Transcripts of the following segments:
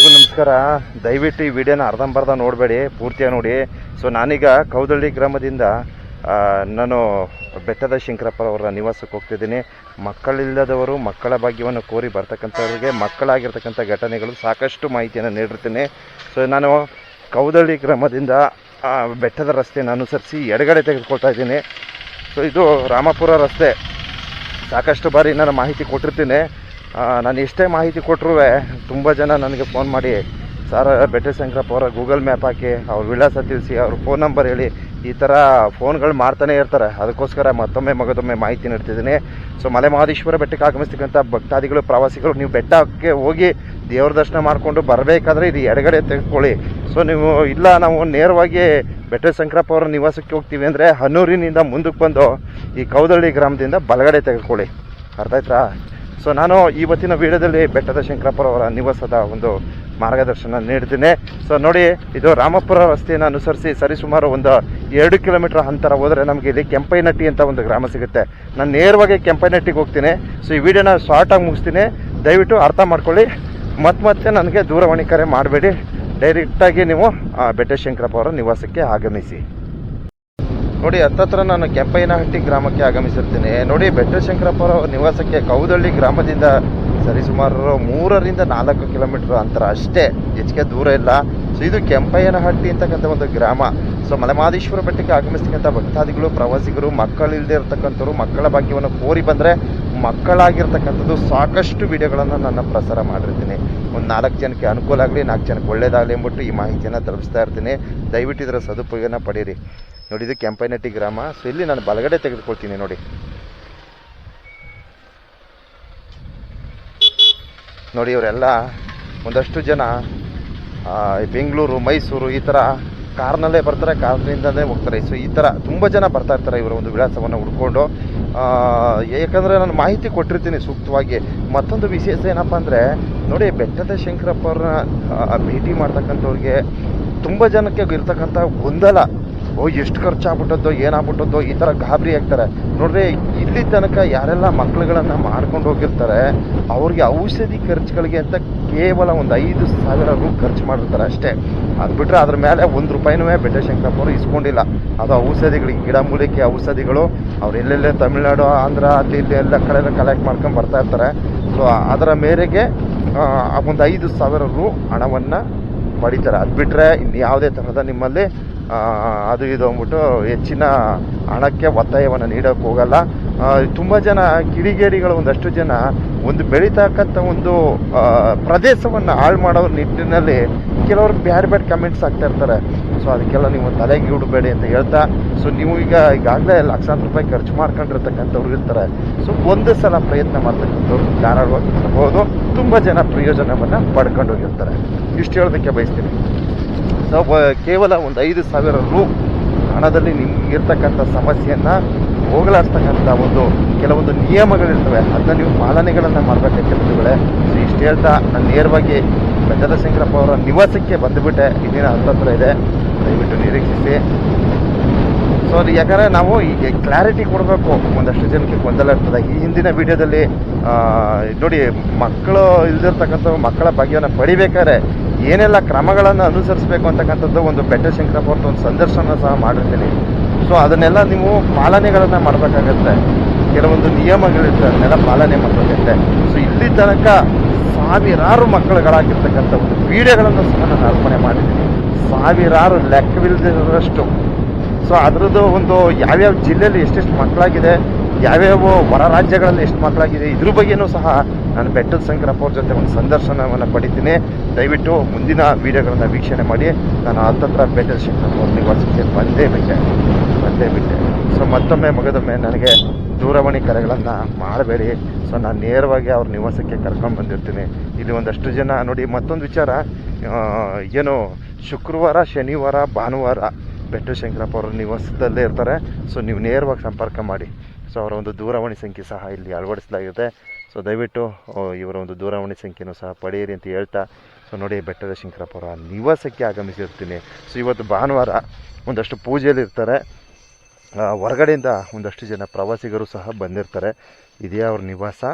ಎಲ್ರಿಗೂ ನಮಸ್ಕಾರ. ದಯವಿಟ್ಟು ಈ ವಿಡಿಯೋನ ಅರ್ಧಂಬರ್ಧ ನೋಡಬೇಡಿ, ಪೂರ್ತಿಯಾಗಿ ನೋಡಿ. ಸೊ ನಾನೀಗ ಕೌದಳ್ಳಿ ಗ್ರಾಮದಿಂದ ನಾನು ಬೆಟ್ಟದ ಶಂಕರಪ್ಪರವರ ನಿವಾಸಕ್ಕೆ ಹೋಗ್ತಿದ್ದೀನಿ. ಮಕ್ಕಳಿಲ್ಲದವರು ಮಕ್ಕಳ ಭಾಗ್ಯವನ್ನು ಕೋರಿ ಬರ್ತಕ್ಕಂಥವ್ರಿಗೆ, ಮಕ್ಕಳಾಗಿರ್ತಕ್ಕಂಥ ಘಟನೆಗಳು ಸಾಕಷ್ಟು ಮಾಹಿತಿಯನ್ನು ನೀಡಿರ್ತೀನಿ. ಸೊ ನಾನು ಕೌದಳ್ಳಿ ಗ್ರಾಮದಿಂದ ಬೆಟ್ಟದ ರಸ್ತೆಯನ್ನು ಅನುಸರಿಸಿ ಎಡಗಡೆ ತೆಗೆದುಕೊಳ್ತಾ ಇದ್ದೀನಿ. ಸೊ ಇದು ರಾಮಪುರ ರಸ್ತೆ. ಸಾಕಷ್ಟು ಬಾರಿ ನಾನು ಮಾಹಿತಿ ಕೊಟ್ಟಿರ್ತೀನಿ. ನಾನು ಎಷ್ಟೇ ಮಾಹಿತಿ ಕೊಟ್ಟರು ತುಂಬ ಜನ ನನಗೆ ಫೋನ್ ಮಾಡಿ, ಸರ್ ಬೆಟ್ಟ ಶಂಕರಪ್ಪ ಅವರ ಗೂಗಲ್ ಮ್ಯಾಪ್ ಹಾಕಿ, ಅವ್ರ ವಿಳಾಸ ತಿಳಿಸಿ, ಅವ್ರ ಫೋನ್ ನಂಬರ್ ಹೇಳಿ. ಈ ಥರ ಫೋನ್ಗಳು ಮಾಡ್ತಾನೆ ಇರ್ತಾರೆ. ಅದಕ್ಕೋಸ್ಕರ ಮತ್ತೊಮ್ಮೆ ಮಗದೊಮ್ಮೆ ಮಾಹಿತಿ ನೀಡ್ತಿದ್ದೀನಿ. ಸೊ ಮಲೆ ಮಹದೇಶ್ವರ ಬೆಟ್ಟಕ್ಕೆ ಆಗಮಿಸ್ತಕ್ಕಂಥ ಭಕ್ತಾದಿಗಳು ಪ್ರವಾಸಿಗಳು ನೀವು ಬೆಟ್ಟಕ್ಕೆ ಹೋಗಿ ದೇವ್ರ ದರ್ಶನ ಮಾಡಿಕೊಂಡು ಬರಬೇಕಾದ್ರೆ ಇದು ಎಡಗಡೆ ತೆಗೆದುಕೊಳ್ಳಿ. ಸೊ ನೀವು ಇಲ್ಲ, ನಾವು ನೇರವಾಗಿ ಬೆಟ್ಟ ಶಂಕರಪ್ಪ ಅವರ ನಿವಾಸಕ್ಕೆ ಹೋಗ್ತೀವಿ ಅಂದರೆ ಹನೂರಿನಿಂದ ಮುಂದಕ್ಕೆ ಬಂದು ಈ ಕೌದಳ್ಳಿ ಗ್ರಾಮದಿಂದ ಬಲಗಡೆ ತೆಗೆದುಕೊಳ್ಳಿ. ಅರ್ಥ ಆಯ್ತಾ? ಸೊ ನಾನು ಇವತ್ತಿನ ವಿಡಿಯೋದಲ್ಲಿ ಬೆಟ್ಟದ ಶಂಕರಪ್ಪರವರ ನಿವಾಸದ ಒಂದು ಮಾರ್ಗದರ್ಶನ ನೀಡ್ತೀನಿ ಸೊ ನೋಡಿ, ಇದು ರಾಮಪುರ ರಸ್ತೆಯನ್ನು ಅನುಸರಿಸಿ ಸರಿಸುಮಾರು ಒಂದು ಎರಡು ಕಿಲೋಮೀಟರ್ ಅಂತರ ಹೋದರೆ ನಮಗೆ ಇಲ್ಲಿ ಕೆಂಪೈನಟ್ಟಿ ಅಂತ ಒಂದು ಗ್ರಾಮ ಸಿಗುತ್ತೆ. ನಾನು ನೇರವಾಗಿ ಕೆಂಪೈನಟ್ಟಿಗೆ ಹೋಗ್ತೀನಿ. ಸೊ ಈ ವಿಡಿಯೋನ ಶಾರ್ಟಾಗಿ ಮುಗಿಸ್ತೀನಿ. ದಯವಿಟ್ಟು ಅರ್ಥ ಮಾಡ್ಕೊಳ್ಳಿ. ಮತ್ತೆ ಮತ್ತೆ ನನಗೆ ದೂರವಾಣಿ ಕರೆ ಮಾಡಬೇಡಿ. ಡೈರೆಕ್ಟಾಗಿ ನೀವು ಬೆಟ್ಟ ಶಂಕರಪ್ಪ ಅವರ ನಿವಾಸಕ್ಕೆ ಆಗಮಿಸಿ. ನೋಡಿ, ಹತ್ತತ್ರ ನಾನು ಕೆಂಪಯ್ಯನಹಟ್ಟಿ ಗ್ರಾಮಕ್ಕೆ ಆಗಮಿಸಿರ್ತೀನಿ. ನೋಡಿ ಬೆಟ್ಟ ಶಂಕರಪ್ಪ ಅವರ ನಿವಾಸಕ್ಕೆ ಕೌದಳ್ಳಿ ಗ್ರಾಮದಿಂದ ಸರಿಸುಮಾರು ಮೂರರಿಂದ ನಾಲ್ಕು ಕಿಲೋಮೀಟರ್ ಅಂತರ. ಅಷ್ಟೇ, ಹೆಚ್ಚಿಗೆ ದೂರ ಇಲ್ಲ. ಸೊ, ಇದು ಕೆಂಪಯ್ಯನಹಟ್ಟಿ ಅಂತಕ್ಕಂಥ ಒಂದು ಗ್ರಾಮ. ಸೊ, ಮಲೆಮಾದೇಶ್ವರ ಬೆಟ್ಟಕ್ಕೆ ಆಗಮಿಸ್ತಕ್ಕಂಥ ಭಕ್ತಾದಿಗಳು, ಪ್ರವಾಸಿಗರು ಮಕ್ಕಳಿಲ್ಲದೆ ಇರತಕ್ಕಂಥವ್ರು, ಮಕ್ಕಳ ಭಾಗ್ಯವನ್ನು ಕೋರಿ ಬಂದರೆ ಮಕ್ಕಳಾಗಿರ್ತಕ್ಕಂಥದ್ದು ಸಾಕಷ್ಟು ವಿಡಿಯೋಗಳನ್ನು ನಾನು ಪ್ರಸಾರ ಮಾಡಿರ್ತೀನಿ. ಒಂದು ನಾಲ್ಕು ಜನಕ್ಕೆ ಅನುಕೂಲ ಆಗಲಿ, ನಾಲ್ಕು ಜನಕ್ಕೆ ಒಳ್ಳೇದಾಗಲಿ ಅಂದ್ಬಿಟ್ಟು ಈ ಮಾಹಿತಿಯನ್ನು ತಲುಪಿಸ್ತಾ ಇರ್ತೀನಿ. ದಯವಿಟ್ಟು ಇದರ ಸದುಪಯೋಗನ ಪಡೀರಿ. ನೋಡಿ, ಇದು ಕೆಂಪೈನಟ್ಟಿ ಗ್ರಾಮ. ಸೊ ಇಲ್ಲಿ ನಾನು ಬಲಗಡೆ ತೆಗೆದುಕೊಳ್ತೀನಿ ನೋಡಿ. ನೋಡಿ, ಇವರೆಲ್ಲ ಒಂದಷ್ಟು ಜನ ಬೆಂಗಳೂರು, ಮೈಸೂರು, ಈ ಥರ ಕಾರ್ನಲ್ಲೇ ಬರ್ತಾರೆ, ಕಾರ್ನಿಂದಲೇ ಹೋಗ್ತಾರೆ. ಸೊ ಈ ಥರ ತುಂಬ ಜನ ಬರ್ತಾ ಇರ್ತಾರೆ ಇವರ ಒಂದು ವಿಳಾಸವನ್ನು ಹುಡ್ಕೊಂಡು. ಯಾಕಂದರೆ ನಾನು ಮಾಹಿತಿ ಕೊಟ್ಟಿರ್ತೀನಿ ಸೂಕ್ತವಾಗಿ. ಮತ್ತೊಂದು ವಿಶೇಷ ಏನಪ್ಪ ಅಂದರೆ, ನೋಡಿ, ಬೆಟ್ಟದ ಶಂಕರಪ್ಪ ಅವ್ರನ್ನ ಭೇಟಿ ಮಾಡ್ತಕ್ಕಂಥವ್ರಿಗೆ ತುಂಬ ಜನಕ್ಕೆ ಇರ್ತಕ್ಕಂಥ ಗೊಂದಲ. ಓ, ಎಷ್ಟು ಖರ್ಚಾಗ್ಬಿಟ್ಟದ್ದೋ, ಏನಾಗ್ಬಿಟ್ಟದ್ದೋ, ಈ ಥರ ಗಾಬರಿ ಆಗ್ತಾರೆ. ನೋಡ್ರಿ, ಇಲ್ಲಿ ತನಕ ಯಾರೆಲ್ಲ ಮಕ್ಳುಗಳನ್ನು ಮಾಡ್ಕೊಂಡು ಹೋಗಿರ್ತಾರೆ, ಅವ್ರಿಗೆ ಔಷಧಿ ಖರ್ಚುಗಳಿಗೆ ಅಂತ ಕೇವಲ ಒಂದು ಐದು ಸಾವಿರ ರು ಖರ್ಚು ಮಾಡಿರ್ತಾರೆ ಅಷ್ಟೇ. ಅದು ಬಿಟ್ಟರೆ ಅದ್ರ ಮೇಲೆ ಒಂದು ರೂಪಾಯಿನೂ ಬೆಟ್ಟ ಶಂಕರಪ್ಪ ಅವರು ಇಸ್ಕೊಂಡಿಲ್ಲ. ಅದು ಔಷಧಿಗಳಿಗೆ ಗಿಡಮೂಲಿಕೆ ಔಷಧಿಗಳು, ಅವ್ರು ಎಲ್ಲೆಲ್ಲೇ ತಮಿಳ್ನಾಡು, ಆಂಧ್ರ, ಅಲ್ಲಿ ಇಲ್ಲಿ ಎಲ್ಲ ಕಡೆ ಕಲೆಕ್ಟ್ ಮಾಡ್ಕೊಂಡು ಬರ್ತಾ ಇರ್ತಾರೆ. ಸೊ ಅದರ ಮೇರೆಗೆ ಒಂದು ಐದು ಸಾವಿರ ರೂ ಹಣವನ್ನು ಪಡಿತಾರೆ. ಅದು ಬಿಟ್ಟರೆ ಇನ್ಯಾವುದೇ ಥರದ ನಿಮ್ಮಲ್ಲಿ ಅದು ಇದು ಅಂದ್ಬಿಟ್ಟು ಹೆಚ್ಚಿನ ಹಣಕ್ಕೆ ಒತ್ತಾಯವನ್ನು ನೀಡೋಕ್ಕೆ ಹೋಗಲ್ಲ. ತುಂಬ ಜನ ಕಿಡಿಗೇಡಿಗಳು ಒಂದಷ್ಟು ಜನ ಒಂದು ಬೆಳೀತಕ್ಕಂಥ ಒಂದು ಪ್ರದೇಶವನ್ನು ಹಾಳು ಮಾಡೋ ನಿಟ್ಟಿನಲ್ಲಿ ಕೆಲವರು ಬ್ಯಾಡ್ ಬ್ಯಾಡ್ ಕಮೆಂಟ್ಸ್ ಆಗ್ತಾ ಇರ್ತಾರೆ. ಸೊ, ಅದಕ್ಕೆಲ್ಲ ನೀವು ತಲೆಗೆ ಇಡಬೇಡಿ ಅಂತ ಹೇಳ್ತಾ, ಸೊ, ನೀವು ಈಗ ಈಗಾಗಲೇ ಲಕ್ಷಾಂತರ ರೂಪಾಯಿ ಖರ್ಚು ಮಾಡ್ಕೊಂಡಿರ್ತಕ್ಕಂಥವ್ರು ಇರ್ತಾರೆ. ಸೊ, ಒಂದು ಸಲ ಪ್ರಯತ್ನ ಮಾಡ್ತಕ್ಕಂಥವ್ರು ಧಾರಾಳವಾಗಿ ತುಂಬ ಜನ ಪ್ರಯೋಜನವನ್ನು ಪಡ್ಕೊಂಡು ಹೋಗಿರ್ತಾರೆ. ಇಷ್ಟು ಹೇಳೋದಕ್ಕೆ ಬಯಸ್ತೀನಿ. ಕೇವಲ ಒಂದು ಐದು ಸಾವಿರ ರೂ ಹಣದಲ್ಲಿ ನಿಮ್ಗೆ ಇರ್ತಕ್ಕಂಥ ಸಮಸ್ಯೆಯನ್ನು ಹೋಗಲಾಡ್ತಕ್ಕಂಥ ಒಂದು ಕೆಲವೊಂದು ನಿಯಮಗಳಿರ್ತವೆ. ಅದನ್ನ ನೀವು ಪಾಲನೆಗಳನ್ನು ಮಾಡಬೇಕಾಗಿರ್ತದೆ ಸೊ ಇಷ್ಟು ಹೇಳ್ತಾ ನಾನು ನೇರವಾಗಿ ಬೆಟ್ಟದ ಶಂಕರಪ್ಪ ಅವರ ನಿವಾಸಕ್ಕೆ ಬಂದುಬಿಟ್ಟೆ. ಇಲ್ಲಿನ ಹತ್ತತ್ರ ಇದೆ. ದಯವಿಟ್ಟು ನಿರೀಕ್ಷಿಸಿ. ಸೊ ಅದು ಯಾಕಂದರೆ ನಾವು ಈಗ ಕ್ಲಾರಿಟಿ ಕೊಡಬೇಕು. ಒಂದಷ್ಟು ಜನಕ್ಕೆ ಗೊಂದಲ ಇರ್ತದೆ ಈ ಹಿಂದಿನ ವಿಡಿಯೋದಲ್ಲಿ ನೋಡಿ, ಮಕ್ಕಳು ಇಲ್ದಿರ್ತಕ್ಕಂಥ ಮಕ್ಕಳ ಭಾಗ್ಯವನ್ನು ಪಡಿಬೇಕಾದ್ರೆ ಏನೆಲ್ಲ ಕ್ರಮಗಳನ್ನು ಅನುಸರಿಸಬೇಕು ಅಂತಕ್ಕಂಥದ್ದು ಒಂದು ಬೆಟ್ಟ ಶಂಕರಪ್ಪ ಅವ್ರದ್ದು ಒಂದು ಸಂದರ್ಶನ ಸಹ ಮಾಡಿರ್ತೀನಿ. ಸೊ ಅದನ್ನೆಲ್ಲ ನೀವು ಪಾಲನೆಗಳನ್ನು ಮಾಡಬೇಕಾಗತ್ತೆ. ಕೆಲವೊಂದು ನಿಯಮಗಳಿರ್ತವೆ ಅದನ್ನೆಲ್ಲ ಪಾಲನೆ ಮಾಡಬೇಕಾಗತ್ತೆ. ಸೊ ಇಲ್ಲಿ ತನಕ ಸಾವಿರಾರು ಮಕ್ಕಳುಗಳಾಗಿರ್ತಕ್ಕಂಥ ಒಂದು ವಿಡಿಯೋಗಳನ್ನು ಸಹ ನಾನು ಅರ್ಪಣೆ ಮಾಡಿದ್ದೀನಿ. ಸಾವಿರಾರು ಲೆಕ್ಕವಿಲ್ಲದಿರೋಷ್ಟು ಸೊ ಅದರದ್ದು ಒಂದು ಯಾವ್ಯಾವ ಜಿಲ್ಲೆಯಲ್ಲಿ ಎಷ್ಟೆಷ್ಟು ಮಕ್ಕಳಾಗಿದೆ ಯಾವ್ಯಾವ ಹೊರ ರಾಜ್ಯಗಳಲ್ಲಿ ಎಷ್ಟು ಮಕ್ಕಳಾಗಿದೆ, ಇದ್ರ ಬಗ್ಗೆನೂ ಸಹ ನಾನು ಬೆಟ್ಟದ ಶಂಕರಪ್ಪ ಅವ್ರ ಜೊತೆ ಒಂದು ಸಂದರ್ಶನವನ್ನು ಪಡಿತೀನಿ. ದಯವಿಟ್ಟು ಮುಂದಿನ ವಿಡಿಯೋಗಳನ್ನು ವೀಕ್ಷಣೆ ಮಾಡಿ. ನಾನು ಹತ್ತತ್ರ ಬೆಟ್ಟದ ಶಂಕರಪ್ಪ ಅವ್ರ ನಿವಾಸಕ್ಕೆ ಬಂದೇ ಬಿಟ್ಟೆ. ಬಂದೇ ಬಿಟ್ಟೆ. ಸೊ ಮತ್ತೊಮ್ಮೆ ಮಗದೊಮ್ಮೆ ನನಗೆ ದೂರವಾಣಿ ಕರೆಗಳನ್ನು ಮಾಡಬೇಡಿ. ಸೊ ನಾನು ನೇರವಾಗಿ ಅವ್ರ ನಿವಾಸಕ್ಕೆ ಕರ್ಕೊಂಡು ಬಂದಿರ್ತೀನಿ. ಇಲ್ಲಿ ಒಂದಷ್ಟು ಜನ ನೋಡಿ, ಮತ್ತೊಂದು ವಿಚಾರ ಏನು ಶುಕ್ರವಾರ, ಶನಿವಾರ, ಭಾನುವಾರ ಬೆಟ್ಟ ಶಂಕರಪ್ಪ ಅವರ ನಿವಾಸದಲ್ಲೇ ಇರ್ತಾರೆ. ಸೊ ನೀವು ನೇರವಾಗಿ ಸಂಪರ್ಕ ಮಾಡಿ. ಸೊ ಅವರ ಒಂದು ದೂರವಾಣಿ ಸಂಖ್ಯೆ ಸಹ ಇಲ್ಲಿ ಅಳವಡಿಸಲಾಗಿದೆ. ಸೊ ದಯವಿಟ್ಟು ಇವರ ಒಂದು ದೂರವಾಣಿ ಸಂಖ್ಯೆನೂ ಸಹ ಪಡೆಯಿರಿ ಅಂತ ಹೇಳ್ತಾ ಸೊ ನೋಡಿ, ಬೆಟ್ಟದ ಶಂಕರಪುರ ನಿವಾಸಕ್ಕೆ ಆಗಮಿಸಿರ್ತೀನಿ. ಸೊ ಇವತ್ತು ಭಾನುವಾರ ಒಂದಷ್ಟು ಪೂಜೆಯಲ್ಲಿ ಇರ್ತಾರೆ. ಹೊರಗಡೆಯಿಂದ ಒಂದಷ್ಟು ಜನ ಪ್ರವಾಸಿಗರು ಸಹ ಬಂದಿರ್ತಾರೆ. ಇದೇ ಅವ್ರ ನಿವಾಸ.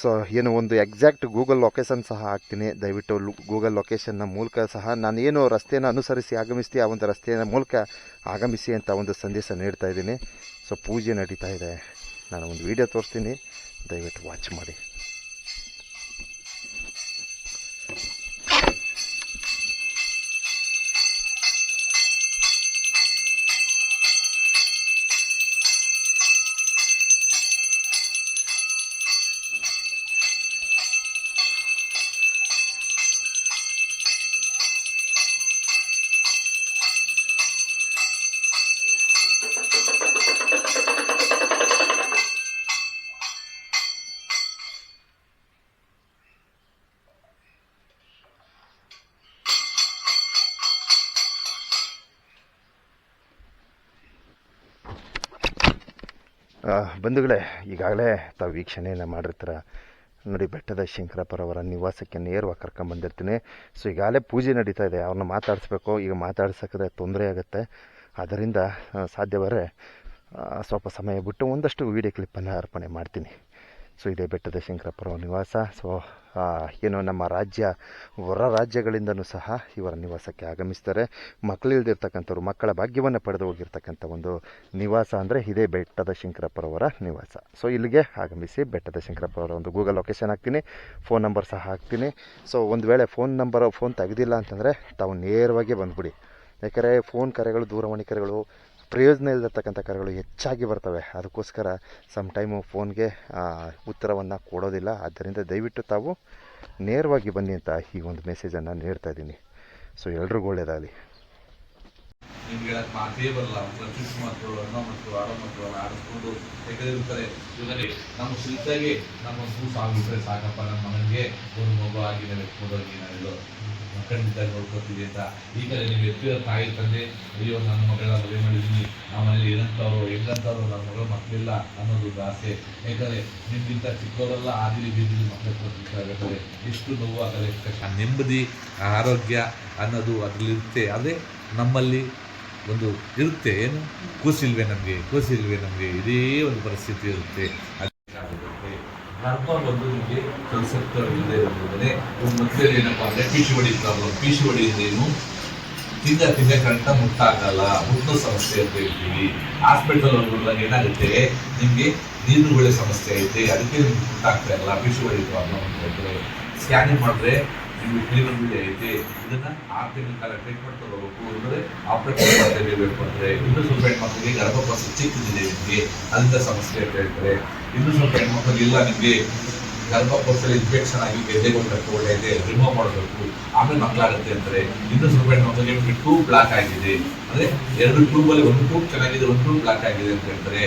ಸೊ ಏನು ಒಂದು ಎಕ್ಸಾಕ್ಟ್ ಗೂಗಲ್ ಲೊಕೇಶನ್ ಸಹ ಹಾಕ್ತೀನಿ. ದಯವಿಟ್ಟು ಗೂಗಲ್ ಲೊಕೇಶನ್ನ ಮೂಲಕ ಸಹ ನಾನು ಏನು ರಸ್ತೆಯನ್ನು ಅನುಸರಿಸಿ ಆಗಮಿಸ್ತೀವಿ ಆ ಒಂದು ರಸ್ತೆಯ ಮೂಲಕ ಆಗಮಿಸಿ ಅಂತ ಒಂದು ಸಂದೇಶ ನೀಡ್ತಾ ಇದ್ದೀನಿ. ಸೊ ಪೂಜೆ ನಡೀತಾ ಇದೆ. ನಾನು ಒಂದು ವಿಡಿಯೋ ತೋರಿಸ್ತೀನಿ. ದಯವಿಟ್ಟು ವಾಚ್ ಮಾಡಿ. ಬಂಧುಗಳೇ, ಈಗಾಗಲೇ ತಾವು ವೀಕ್ಷಣೆಯನ್ನು ಮಾಡಿರ್ತಾರೆ. ನೋಡಿ, ಬೆಟ್ಟದ ಶಂಕರಪ್ಪರವರ ನಿವಾಸಕ್ಕೆ ನೇರವಾಗಿ ಕರ್ಕೊಂಬಂದಿರ್ತೀನಿ ಸೊ ಈಗಾಗಲೇ ಪೂಜೆ ನಡೀತಾ ಇದೆ. ಅವ್ರನ್ನ ಮಾತಾಡಿಸ್ಬೇಕು. ಈಗ ಮಾತಾಡ್ಸೋಕ್ಕೆ ತೊಂದರೆ ಆಗುತ್ತೆ. ಅದರಿಂದ ಸಾಧ್ಯವಾದರೆ ಸ್ವಲ್ಪ ಸಮಯ ಬಿಟ್ಟು ಒಂದಷ್ಟು ವೀಡಿಯೋ ಕ್ಲಿಪ್ಪನ್ನು ಅರ್ಪಣೆ ಮಾಡ್ತೀನಿ. ಸೊ, ಇದೇ ಬೆಟ್ಟದ ಶಂಕರಪ್ಪರ ನಿವಾಸ. ಸೊ ಏನೋ ನಮ್ಮ ರಾಜ್ಯ, ಹೊರ ರಾಜ್ಯಗಳಿಂದನೂ ಸಹ ಇವರ ನಿವಾಸಕ್ಕೆ ಆಗಮಿಸ್ತಾರೆ. ಮಕ್ಕಳಿಲ್ದಿರ್ತಕ್ಕಂಥವ್ರು, ಮಕ್ಕಳ ಭಾಗ್ಯವನ್ನು ಪಡೆದು ಹೋಗಿರ್ತಕ್ಕಂಥ ಒಂದು ನಿವಾಸ ಅಂದರೆ ಇದೇ ಬೆಟ್ಟದ ಶಂಕರಪ್ಪರವರ ನಿವಾಸ. ಸೊ, ಇಲ್ಲಿಗೆ ಆಗಮಿಸಿ ಬೆಟ್ಟದ ಶಂಕರಪ್ಪರವರ ಒಂದು ಗೂಗಲ್ ಲೊಕೇಶನ್ ಹಾಕ್ತೀನಿ. ಫೋನ್ ನಂಬರ್ ಸಹ ಹಾಕ್ತೀನಿ. ಸೊ, ಒಂದು ವೇಳೆ ಫೋನ್ ನಂಬರ್ ಫೋನ್ ತೆಗೆದಿಲ್ಲ ಅಂತಂದರೆ ತಾವು ನೇರವಾಗಿ ಬಂದುಬಿಡಿ. ಯಾಕಂದರೆ ಫೋನ್ ಕರೆಗಳು, ದೂರವಾಣಿ ಕರೆಗಳು ಪ್ರಯೋಜನ ಇಲ್ಲದಿರ್ತಕ್ಕಂಥ ಕರೆಗಳು ಹೆಚ್ಚಾಗಿ ಬರ್ತವೆ. ಅದಕ್ಕೋಸ್ಕರ ಸಮ್ ಟೈಮು ಫೋನ್ಗೆ ಉತ್ತರವನ್ನು ಕೊಡೋದಿಲ್ಲ. ಆದ್ದರಿಂದ ದಯವಿಟ್ಟು ತಾವು ನೇರವಾಗಿ ಬನ್ನಿ ಅಂತ ಈ ಒಂದು ಮೆಸೇಜನ್ನು ನೀಡ್ತಾ ಇದ್ದೀನಿ. ಸೊ ಎಲ್ರಿಗೂ ಒಳ್ಳೆಯದಾಗಲಿ. ನಿಮ್ಗೆ ಹೇಳಕ್ ಮಾತೇ ಬರಲ್ಲ. ಪ್ರತಿಸ್ ಮಕ್ಕಳು ಅಣ್ಣ ಮಕ್ಕಳು ಆಡ ಮಕ್ಕಳು ಆಡಿಸ್ಕೊಂಡು ತೆಗೆದಿರ್ತಾರೆ ಇವಾಗ ನಮ್ಮ ಶಿಲ್ತಾಗೆ ನಮ್ಮ ಹೂ ಸಾಗಿಟ್ರೆ ಸಾಕಪ್ಪ. ನಮ್ಮ ಮಗನಿಗೆ ಒಂದು ಮಗು ಆಗಿದೆ ಎತ್ಕೊಂಡೋಗಿ ನಾವೆಲ್ಲೋ ಖಂಡಿತ ನೋಡ್ಕೊತೀವಿ ಅಂತ. ಈಗ ನೀವು ಎತ್ತಿರೋ ತಾಯಿ, ತಂದೆ, ಅಯ್ಯೋ, ನನ್ನ ಮಗಳ ಮದುವೆ ಮಾಡಿದ್ದೀನಿ. ಆ ಮನೇಲಿ ಏನಂತವ್ರು, ಹೆಂಗಂತವ್ರು ನನ್ನ ಮಗಳ ಮಕ್ಕಳಿಲ್ಲ ಅನ್ನೋದು ಆಸೆ. ಯಾಕಂದರೆ ನಿಮ್ಗಿಂತ ಚಿಕ್ಕವರೆಲ್ಲ ಆದಿಲಿ ಬೀದಿಲಿ ಮಕ್ಕಳು ಕೊಟ್ಟಿರ್ತಾರೆ ಎಷ್ಟು ನೋವು ಕಷ್ಟ ನೆಮ್ಮದಿ ಆರೋಗ್ಯ ಅನ್ನೋದು ಅದರಲ್ಲಿರುತ್ತೆ. ಆದರೆ ನಮ್ಮಲ್ಲಿ ಒಂದು ಇರುತ್ತೆ. ಏನು? ಕೂಸಿಲ್ವೇ ನಮಗೆ ಕೂಸಿಲ್ವೇ ನಮಗೆ. ಇದೇ ಒಂದು ಪರಿಸ್ಥಿತಿ ಇರುತ್ತೆ. ಗರ್ಭ ಬಂದು ನಿಮಗೆ ಕನ್ಸೆಪ್ಟ್ ಇಲ್ಲದೆ ಒಂದು ಮಕ್ಕಳು ಏನಪ್ಪ ಅಂದರೆ P C O D problem P C O D ಏನು? ತಿಂದ ತಿಂದ ಕರೆಕ್ಟ ಮುಟ್ಟಾಗಲ್ಲ, ಮುಟ್ಟೋ ಸಮಸ್ಯೆ ಅಂತ ಹೇಳ್ತೀವಿ. ಹಾಸ್ಪಿಟಲ್ ಹೋದಾಗ ಏನಾಗುತ್ತೆ? ನಿಮಗೆ ನೀರುಗಳ ಸಮಸ್ಯೆ ಐತೆ, ಅದಕ್ಕೆ ನಿಮ್ಗೆ ಮುಟ್ಟಾಗ್ತಾ ಇಲ್ಲ ಸಿ ಒಡಿ ಪ್ರಾಬ್ಲಮ್ ಅಂತ ಹೇಳಿದ್ರೆ ಸ್ಕ್ಯಾನಿಂಗ್ ಮಾಡಿದ್ರೆ ಕ್ಲೀನರ್ ಬಿಡಿ ಐತೆ ಇದನ್ನ ಆರು ತಿಂಗಳ ಕಾಲ ಟ್ರೀಟ್ಮೆಂಟ್ ತಗೋಬೇಕು ಅಂದ್ರೆ ಆಪರೇಷನ್ ಮಾಡಲೇಬೇಕು ಅಂದ್ರೆ ಇನ್ನು ಸ್ವಲ್ಪ ಹೆಣ್ಮಕ್ಳಿಗೆ ಗರ್ಭಪಾತ ಚಿಕ್ಕದಿದೆ ನಿಮಗೆ, ಅಂತ ಸಮಸ್ಯೆ ಅಂತ ಹೇಳ್ತಾರೆ. ಇನ್ನು ಸ್ವಲ್ಪ ಹೆಣ್ಮಕ್ಳಿಗೆ ಇಲ್ಲ ನಿಮಗೆ ಗರ್ಭಕೋಶದಲ್ಲಿ ಇನ್ಫೆಕ್ಷನ್ ಆಗಿ ಗೆದ್ದೆಗಳು ಒಳ್ಳೆಯದೆ ರಿಮೂವ್ ಮಾಡಬೇಕು. ಆಮೇಲೆ ಮಕ್ಕಳಾಗುತ್ತೆ ಅಂತಾರೆ ಇನ್ನು ಸ್ವಲ್ಪ ಹೆಣ್ಮಕ್ಳಿಗೆ ನಿಮಗೆ ಟ್ಯೂಬ್ ಬ್ಲಾಕ್ ಆಗಿದೆ. ಅಂದ್ರೆ ಎರಡು ಟ್ಯೂಬಲ್ಲಿ ಒಂದು ಟ್ಯೂಬ್ ಚೆನ್ನಾಗಿದೆ, ಒಂದು ಟ್ಯೂಬ್ ಬ್ಲಾಕ್ ಆಗಿದೆ ಅಂತ ಹೇಳ್ತಾರೆ.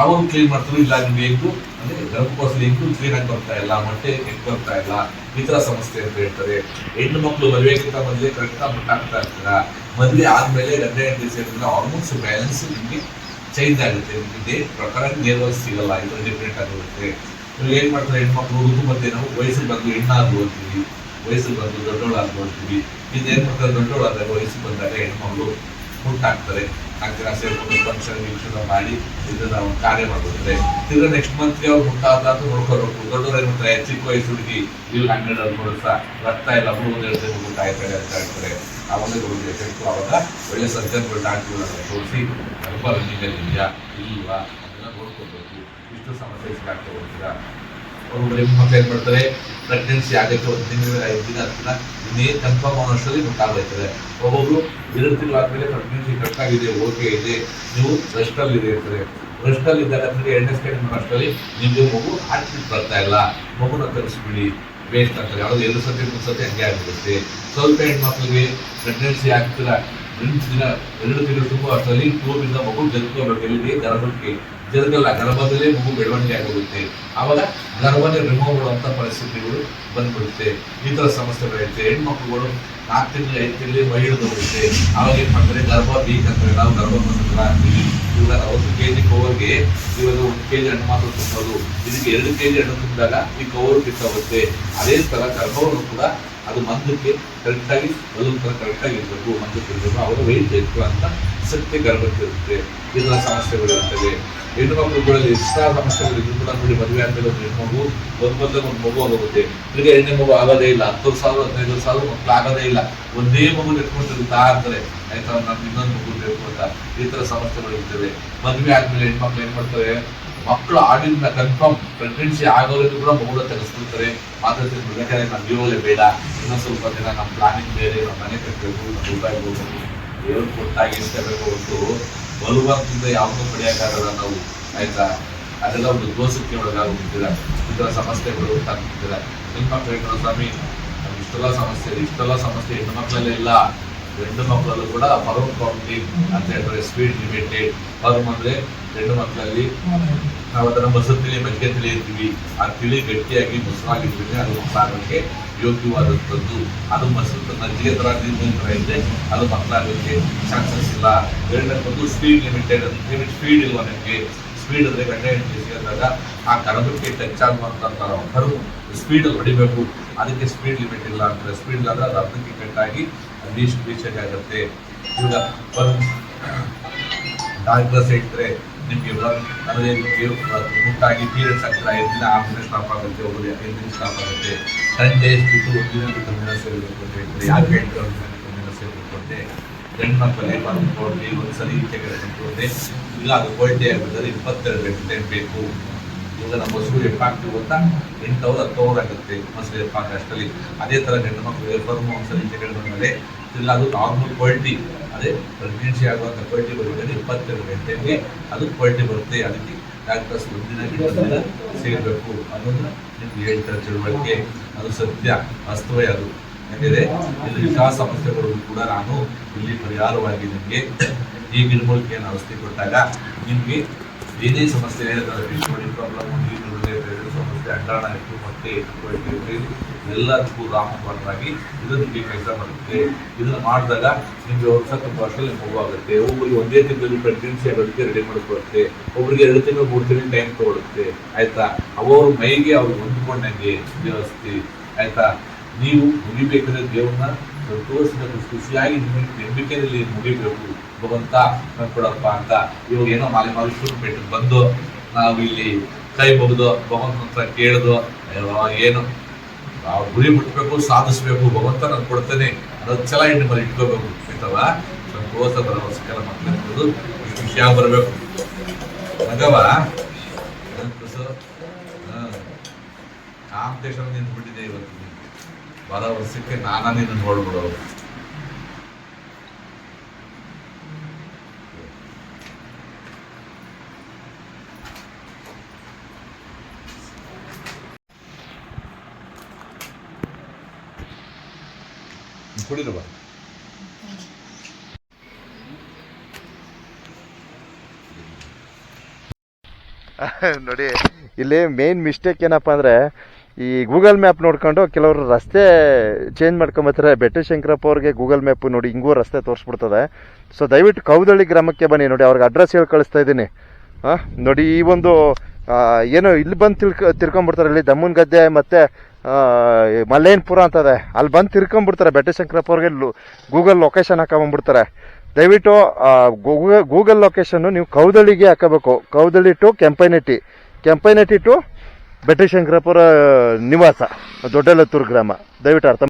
ಅವಾಗ ಕ್ಲೀನ್ ಮಾಡ್ತಾರೆ ಇಲ್ಲ, ನಿಮ್ಗೆ ಹೆಂಗು ಅಂದ್ರೆ ಗರ್ಭಕೋಶದಲ್ಲಿ ಹೆಂಗು ಕ್ಲೀನ್ ಆಗಿ ಬರ್ತಾ ಇಲ್ಲ, ಮೊಟ್ಟೆ ಬರ್ತಾ ಇಲ್ಲ, ಈ ತರ ಸಮಸ್ಯೆ ಅಂತ ಹೇಳ್ತಾರೆ. ಹೆಣ್ಣು ಮಕ್ಕಳು ಮದುವೆಗಿಂತ ಮೊದಲೇ ಕರೆಕ್ಟ್ ಮುಟ್ಟಾಗ್ತಾ ಇರ್ತಾರ. ಮದುವೆ ಆದ್ಮೇಲೆ ಹದಿನೆಂಟು ದಿವಸ ಸೇರಿದ್ರೆ ಆಲ್ಮೋಸ್ಟ್ ಬ್ಯಾಲೆನ್ಸ್ ನಿಮಗೆ ಚೇಂಜ್ ಆಗುತ್ತೆ. ನಿಮಗೆ ಪ್ರಕಾರ ನೇರವಾಗಿ ಸಿಗಲ್ಲ, ಇದು ಡಿಫ್ರೆಂಟ್ ಆಗಿರುತ್ತೆ. ಇವ್ರು ಏನ್ ಮಾಡ್ತಾರೆ ಹೆಣ್ಮಕ್ಳು ಮತ್ತೆ ನಾವು ವಯಸ್ಸಿಗೆ ಬಂದು ಅಂತೀವಿ. ವಯಸ್ಸಿಗೆ ಬಂದು ದೊಡ್ಡವಳು ಅಂತೀವಿ. ಇದು ಏನ್ ಮಾಡ್ತಾರೆ ದೊಡ್ಡೋಳಾದಾಗ ವಯಸ್ಸಿಗೆ ಬಂದಾಗ ಹೆಣ್ಮಕ್ಳು ಹಾಕ್ತಾರೆ ಸೇರ್ಕೊಂಡು ಫಂಕ್ಷನ್ ವೀಕ್ಷಣೆ ಮಾಡಿ ಇದನ್ನ ಒಂದು ಕಾರ್ಯ ಮಾಡ್ಬಿಡ್ತಾರೆ ತಿರ್ಗಾ ನೆಕ್ಸ್ಟ್ ಮಂತ್ಗೆ ಅವ್ರು ಮುಟ್ಟಾದ ಅಂತ ನೋಡ್ಕೋಬೇಕು ದೊಡ್ಡವ್ರು ಮಾಡ್ತಾರೆ ಚಿಕ್ಕ ವಯಸ್ಸು ಹುಡುಗಿ ಇಲ್ಲಿ ಹನ್ನೆರಡು ಹದಿಮೂರು ವರ್ಷ, ರಕ್ತ ಇಲ್ಲ ಮೂರು ಎರಡು ಮುಟ್ಟ ಆಯ್ತಾರೆ ಅಂತ ಹೇಳ್ತಾರೆ. ಅವಾಗ ಹುಡುಗಿ ಎಫೆಕ್ಟ್ ಅವಾಗ ಒಳ್ಳೆ ಸರ್ಜನ್ಗಳು ಡಾಕ್ಟರ್ಗಳನ್ನ ತೋರಿಸಿ ಗರ್ಭ ರನ್ನಿಂಗಲ್ಲಿ ಇದೆಯಾ, ಇಲ್ವಾ ಅದನ್ನ ನೋಡ್ಕೋಬೇಕು ಇಷ್ಟು ಸಮಸ್ಯೆ ಆಗ್ತಾ ಹೋಗ್ತೀರಾ? ಅವ್ರು ಮಕ್ಕಳು ಏನ್ ಮಾಡ್ತಾರೆ? ಪ್ರೆಗ್ನೆನ್ಸಿ ಆಗುತ್ತೆ, ಒಂದು ತಿಂಗಳ ಐದು ದಿನ ಹತ್ತು ಇನ್ನೇನು ಕನ್ಫರ್ಮ್ ಅನ್ನೋಷ್ಟರಲ್ಲಿ ಮುಟ್ಟಾಗ್ತಾರೆ ಒಬ್ಬೊಬ್ರು ಎರಡು ತಿಂಗಳು ಆದ್ಮೇಲೆ ಪ್ರೆಗ್ನೆನ್ಸಿ ಕಟ್ ಆಗಿದೆ ಓಕೆ ಇದೆ, ನೀವು ರೆಸ್ಟ್ ಅಲ್ಲಿ ಇದೆ ಇರ್ತದೆ ರೆಸ್ಟ್ ಅಲ್ಲಿ ಇದ್ದಾಗ ನಿಮಗೆ ಎರಡನೇ ಸ್ಟೇಟ್ ಅಷ್ಟರಲ್ಲಿ ನಿಮಗೆ ಮಗು ಹಾರ್ಟ್ ಬೀಟ್ ಬರ್ತಾ ಇಲ್ಲ. ಮಗುನ ತರಿಸ್ಬಿಡಿ ವೇಸ್ಟ್ ಆಗ್ತದೆ. ಯಾವುದು ಎರಡು ಸತಿ ಮೂರು ಸತಿ ಹಂಗೆ ಆಗಿರುತ್ತೆ ಸ್ವಲ್ಪ ಹೆಣ್ಮಕ್ಳಿಗೆ ಪ್ರೆಗ್ನೆನ್ಸಿ ಆಗ್ತಿಲ್ಲ. ಎಂಟು ದಿನ ಎರಡು ತಿಂಗಳು ತುಂಬ ಅಷ್ಟರಲ್ಲಿ ಟೂಬಿಂದ ಮಗು ಜರುಗೋಬೇಕು ಎಲ್ಲಿಗೆ? ಜರುಗಲ್ಲ ಗರ್ಭದಲ್ಲೇ ಮಗು ಬೆಳವಣಿಗೆ ಆಗೋಗುತ್ತೆ. ಆವಾಗ ಗರ್ಭನೇ ರಿಮೂವ್ ಮಾಡುವಂತ ಪರಿಸ್ಥಿತಿಗಳು ಬಂದ್ಬಿಡುತ್ತೆ. ಈ ತರ ಸಮಸ್ಯೆ ಮಕ್ಕಳು ಹೆಣ್ಮಕ್ಳುಗಳು ನಾಲ್ಕು ತಿಂಗಳು, ಐದು ತಿಂಗಳು ಮಹಿಳೆದು ಹೋಗುತ್ತೆ. ಆವಾಗ ಏನ್ ಮಾಡ್ತಾರೆ? ಗರ್ಭ ಬೀಕ್ ಅಂತಾರೆ. ನಾವು ಗರ್ಭ ಬಂದಿಲ್ಲ ಅಂತೀವಿ ಇವಾಗ ಒಂದು ಕೆ ಜಿ ಕವರ್ಗೆ ಇವಾಗ ಒಂದು ಕೆ ಜಿ ಹಣ್ಣು ಮಾತ್ರ ತುಂಬೋದು. ಇದಕ್ಕೆ ಎರಡು ಕೆ ಜಿ ಹಣ್ಣು ತುಂಬಿದಾಗ ಈ ಕವರ್ ಕಿತ್ತೋಗುತ್ತೆ. ಅದೇ ತರ ಗರ್ಭವನ್ನು ಕೂಡ ಅದು ಮಂದಕ್ಕೆ ಕರೆಕ್ಟಾಗಿ ಅದೊಂಥರ ಥರ ಕರೆಕ್ಟಾಗಿ ಇರಬೇಕು. ಮಂದಕ್ಕೆ ಇರಬೇಕು. ಅವರು ವೆಯ್ಟ್ ಅಂತ ಶಕ್ತಿ ಗರ್ಭಕ್ಕಿರುತ್ತೆ ಇದರ ಸಮಸ್ಯೆಗಳಿರುತ್ತವೆ ಹೆಣ್ಣು ಮಕ್ಕಳುಗಳಲ್ಲಿ ಇಷ್ಟ ಸಮಸ್ಯೆಗಳು ಇದ್ರು ಕೂಡ ನೋಡಿ ಮದುವೆ ಆದ್ಮೇಲೆ ಒಂದು ಹೆಣ್ಣು ಮಗು, ಒಂದ್ ಮೊದಲೇ ಒಂದು ಮಗು ಆಗೋಗುತ್ತೆ. ತಿರ್ಗಿ ಹೆಣ್ಣು ಮಗು ಆಗೋದೇ ಇಲ್ಲ ಹತ್ತು ಸಾವಿರ, ಹದಿನೈದು ಸಾವಿರ ಮಕ್ಕಳು ಆಗೋದೇ ಇಲ್ಲ. ಒಂದೇ ಮಗು ನೆಟ್ಕೊಂಡು ತಿರುಗ್ತಾ ಇರ್ತಾರೆ ಆಯ್ತಾ? ನಮ್ಗೆ ಇನ್ನೊಂದು ಮಗು ಬೇಕು ಅಂತ ಈ ಥರ ಸಮಸ್ಯೆಗಳು ಇರ್ತವೆ. ಮದುವೆ ಆದ್ಮೇಲೆ ಹೆಣ್ಮಕ್ಳು ಏನು ಮಾಡ್ತಾರೆ? ಮಕ್ಕಳು ಆಗಿಂದ ಕನ್ಫರ್ಮ್ ಪ್ರೆಗ್ನೆನ್ಸಿ ಆಗೋದಕ್ಕೂ ಕೂಡ ಮಗುನ ತೆಗೆಸ್ಬಿಡ್ತಾರೆ. ಮಾತಾಡ್ತೀನಿ ಬೇಕಾದ್ರೆ ನಮ್ಗೆ ಇರೋದೇ ಬೇಡ. ಇನ್ನೊಂದು ಸ್ವಲ್ಪ ದಿನ ನಮ್ಮ ಪ್ಲಾನಿಂಗ್ ಬೇರೆ ನಮ್ಮ ಮನೆ ಕಟ್ಟಬೇಕು ನಮ್ಮ ದೇವ್ರು ಕೊಟ್ಟಾಗಿ ಇಷ್ಟಬೇಕು ಒಂದು ಬಲವಂತದಿಂದ ಯಾವುದೂ ಪಡೆಯೋಕ್ಕಾಗಲ್ಲ ನಾವು ಆಯ್ತಾ? ಅದೆಲ್ಲ ಒಂದು ದೋಷಕ್ಕೆ ಒಳಗಾಗುತ್ತಿದ್ದೀರ ಥರ ಸಮಸ್ಯೆಗಳು ಆಗ್ಬಿಟ್ಟಿರ ಹೆಣ್ಮಕ್ಳು ಹೇಳ್ತಾರೆ ಸ್ವಾಮಿ, ನಮ್ಗೆ ಇಷ್ಟೆಲ್ಲ ಸಮಸ್ಯೆ ಇಷ್ಟೆಲ್ಲ ಸಮಸ್ಯೆ ಹೆಣ್ಣು ಮಕ್ಕಳಲ್ಲೇ ಇಲ್ಲ. ಹೆಣ್ಣು ಮಕ್ಕಳಲ್ಲೂ ಕೂಡ ಫರ್ಮ್ ಕೌಂಟಿಂಗ್ ಅಂತ ಹೇಳ್ತಾರೆ. Speed limited. ಫರ್ಮ್ ಅಂದ್ರೆ ಹೆಣ್ಣು ಮಕ್ಕಳಲ್ಲಿ ನಾವು ಅದನ್ನು ತಿಳಿ ಬಗ್ಗೆ ತಿಳಿ ಇರ್ತೀವಿ ಆ ತಿಳಿ ಗಟ್ಟಿಯಾಗಿ ಮೊಸರಾಗಿರ್ತೀವಿ. ಅದು ಮಕ್ಕಳಾಗಕ್ಕೆ ಯೋಗ್ಯವಾದಂಥದ್ದು. ಅದು ಮಸೂತ ಮಜ್ಜಿಗೆ ತರ ಇದೆ. ಅದು ಮಕ್ಕಳಾಗಕ್ಕೆ ಚಾನ್ಸಸ್ ಇಲ್ಲ. ಎರಡನೇದು ಸ್ಪೀಡ್ ಲಿಮಿಟೆಡ್ ಲಿಮಿಟ್ ಸ್ಪೀಡ್ ಇಲ್ಲ ನಿಮಗೆ ಸ್ಪೀಡ್ ಅಂದರೆ ಗಂಟೆ ಹೆಂಡತಿ ಸೇರಿದಾಗ ಆ ಕರಬಕ್ಕೆ ಟಚ್ ಆಗುವಂಥ ಕರು ಸ್ಪೀಡ್ ಹೊಡಿಬೇಕು. ಅದಕ್ಕೆ ಸ್ಪೀಡ್ ಲಿಮಿಟ್ ಇಲ್ಲ ಅಂದರೆ ಸ್ಪೀಡ್ ಇಲ್ಲ ಅಂದ್ರೆ ಅದು ಅರ್ಧಕ್ಕೆ ಕಟ್ಟಾಗಿ ಲೀಸ್ಟ್ ರೀಚೇಜ್ ಆಗುತ್ತೆ. ಈಗ ಡಾಕ್ಟರ್ಸ್ ಹೇಳ್ತಾರೆ ನಿಮಗೆ ಅದೇ ಮುಟ್ಟಾಗಿ ಪೀರಿಯಡ್ಸ್ ಆಗ್ತಾರೆ ಐದು ದಿನ ಆರು ದಿನ ಸ್ಟಾಪ್ ಆಗುತ್ತೆ ಒಬ್ಬರು ಐದು ದಿನ ಸ್ಟಾಪ್ ಆಗುತ್ತೆ. ಟೆನ್ ಡೇಸ್ ಬಿಟ್ಟು ಒಂದು ದಿನಕ್ಕೆ ಒಂದಿನ ಸೇರಬೇಕು ಅಂತ ಹೇಳ್ತಾರೆ. ಯಾಕೆ ಹೇಳ್ತಾರೆ ಒಂದು ಒಂದಿನ ಸೇರಬೇಕು ಅಂತ. ಗಂಡು ಮಕ್ಕಳೇ ಬಂದು ಕೊಡ್ಲಿ ಒಂದ್ಸಲಿ ಕಡೆ ಬಂದ್ರೆ ಇಲ್ಲ, ಅದು ಕ್ವಾಲಿಟಿ ಆಗುತ್ತೆ ಇಪ್ಪತ್ತೆರಡು ಗಂಟೆ ಬೇಕು. ಇವಾಗ ನಮ್ಮ ಸೂರ್ಯ ಎಪ್ಪಾಕ್ತಿವಿ ಗೊತ್ತಾ? ಎಂಟು ಅವರ್ ಹತ್ತು ಅವರ್ ಆಗುತ್ತೆ ಮೊಸರು ಎಪ್ಪಾಕ ಅಷ್ಟರಲ್ಲಿ. ಅದೇ ಥರ ಗಂಡು ಮಕ್ಕಳು ಎಫರ್ಮು ಒಂದ್ಸಲಿ ಈಚೆ ಕಡೆ ಬಂದಮೇಲೆ, ಇಲ್ಲ, ಅದು ನಾರ್ಮಲ್ ಕ್ವಾಲಿಟಿ ಅದೇ ಪ್ರೆಗ್ನೆನ್ಸಿ ಆಗುವಂಥ ಕ್ವಾಲಿಟಿ ಬರುತ್ತೆ ಇಪ್ಪತ್ತೆರಡು ಗಂಟೆಗೆ ಅದು ಕ್ವಾಲಿಟಿ ಬರುತ್ತೆ. ಅದಕ್ಕೆ ಡಾಕ್ಟರ್ಸ್ ಮುಂದಿನ ಸೇರಬೇಕು ಅನ್ನೋದು ನಿಮ್ಗೆ ಹೇಳ್ತಾರೆ ತಿಳುವಳಿಕೆ. ಅದು ಸತ್ಯ ವಾಸ್ತವೇ ಅದು. ಯಾಕಂದ್ರೆ ಇದು ವಿಕಾಸ ಸಮಸ್ಯೆಗಳು ಕೂಡ ನಾನು ಇಲ್ಲಿ ಪರಿಹಾರವಾಗಿ ನಿಮಗೆ ಈ ಗಿಡಮೂಲಿಕೆಯನ್ನು ಔಷಧಿ ಕೊಟ್ಟಾಗ ನಿಮಗೆ ಏನೇ ಸಮಸ್ಯೆ ಪ್ರಾಬ್ಲಮ್ ನೀರು ಸಮಸ್ಯೆ, ಅಡ್ಡಾಣ ಇತ್ತು, ಮತ್ತೆ ರಾಮಬಾಣರಾಗಿ ಇದನ್ನು ನಿಮಗೆ ಕೆಲಸ ಮಾಡುತ್ತೆ ಇದನ್ನ ಮಾಡಿದಾಗ ನಿಮಗೆ ತುಂಬ ವರ್ಷದಲ್ಲಿ ಮೂವ್ ಆಗುತ್ತೆ. ಒಬ್ಬರಿಗೆ ಒಂದೇ ತಿಂಗಳಲ್ಲಿ ಪ್ರೆಗ್ನೆನ್ಸಿ ಆಗೋದಕ್ಕೆ ರೆಡಿ ಮಾಡಿಕೊಡುತ್ತೆ ಒಬ್ಬರಿಗೆ ಎರಡು ತಿಂಗಳು, ಮೂರು ತಿಂಗಳು ಟೈಮ್ ತಗೊಳುತ್ತೆ ಆಯ್ತಾ? ಅವರು ಮೈಗೆ ಅವ್ರು ಹೊಂದ್ಕೊಂಡಂಗೆ ವ್ಯವಸ್ಥೆ. ಆಯ್ತಾ? ನೀವು ಮುಗಿಬೇಕಾದ್ರೆ ದೇವ್ರನ್ನ ಸಂತೋಷದಲ್ಲಿ ಖುಷಿಯಾಗಿ ನಿಮಗೆ ನಂಬಿಕೆಯಲ್ಲಿ ಮುಗಿಬೇಕು ಭಗವಂತ ಕೊಡಪ್ಪ ಅಂತ ಇವಾಗ ಏನೋ ಮಾಲೆ ಮಾಲೇಶ್ವರ ಬೆಟ್ಟಕ್ಕೆ ಬಂದು ನಾವು ಇಲ್ಲಿ ಕೈ ಮುಗಿದು ಭಗವಂತ ಕೇಳ್ದು ಏನು? ನಾವು ಗುರಿ ಮುಟ್ಬೇಕು, ಸಾಧಿಸ್ಬೇಕು ಭಗವಂತ ನಾನು ಕೊಡ್ತೇನೆ ಅನ್ನೋದು ಛಲ ಹೆಣ್ಣು ಮೇಲೆ ಇಟ್ಕೋಬೇಕು ಆಯ್ತವಾ ಸಂತೋಷ ಭರವಸೆಲ್ಲ ಮಕ್ಕಳು ವಿಷಯ ಬರಬೇಕು. ಮಗವ ಕಾಂಪಿಟೇಷನ್ ನಿಂತ್ಬಿಟ್ಟಿದೆ ಇವತ್ತು. ಬರೋ ವರ್ಷಕ್ಕೆ ನಾನಾ ನಿನ್ನ ನೋಡ್ಬಿಡೋರು ಕುಡಿರುವ ನೋಡಿ, ಇಲ್ಲಿ ಮೇನ್ ಮಿಸ್ಟೇಕ್ ಏನಪ್ಪ ಅಂದರೆ, ಈ ಗೂಗಲ್ ಮ್ಯಾಪ್ ನೋಡ್ಕೊಂಡು ಕೆಲವರು ರಸ್ತೆ ಚೇಂಜ್ ಮಾಡ್ಕೊಂಬತ್ತಾರೆ. ಬೆಟ್ಟ ಶಂಕರಪ್ಪ ಅವ್ರಿಗೆ ಗೂಗಲ್ ಮ್ಯಾಪ್ ನೋಡಿ ಹಿಂಗೂ ರಸ್ತೆ ತೋರಿಸ್ಬಿಡ್ತದೆ. ಸೊ ದಯವಿಟ್ಟು ಕೌದಳ್ಳಿ ಗ್ರಾಮಕ್ಕೆ ಬನ್ನಿ. ನೋಡಿ, ಅವ್ರಿಗೆ ಅಡ್ರೆಸ್ ಹೇಳಿ ಕಳಿಸ್ತಾ ಇದ್ದೀನಿ. ಹಾಂ? ನೋಡಿ, ಈ ಒಂದು ಏನು ಇಲ್ಲಿ ಬಂದು ತಿಳ್ಕ ತಿರ್ಕೊಂಬಿಡ್ತಾರೆ ಇಲ್ಲಿ ದಮ್ಮನ್ ಗದ್ದೆ ಮತ್ತು ಮಲ್ಲೇನ್ಪುರ ಅಂತದೆ. ಅಲ್ಲಿ ಬಂದು ತಿರ್ಕೊಂಬಿಡ್ತಾರೆ ಬೆಟ್ಟ ಶಂಕರಪ್ಪ ಅವ್ರಿಗೆ ಗೂಗಲ್ ಲೊಕೇಶನ್ ಹಾಕೊಂಬಂದ್ಬಿಡ್ತಾರೆ. ದಯವಿಟ್ಟು ಗೂಗಲ್ ಲೊಕೇಶನ್ನು ನೀವು ಕೌದಳ್ಳಿಗೆ ಹಾಕಬೇಕು. ಕೌದಳ್ಳಿ ಟು ಕೆಂಪೈನಟ್ಟಿ. ಕೆಂಪೈನಟ್ಟಿ ಟು ಬೆಟ್ಟ ಶಂಕರಪುರ ನಿವಾಸ. ದೊಡ್ಡಲತ್ತೂರು ಗ್ರಾಮ. ದಯವಿಟ್ಟು ಅರ್ಥ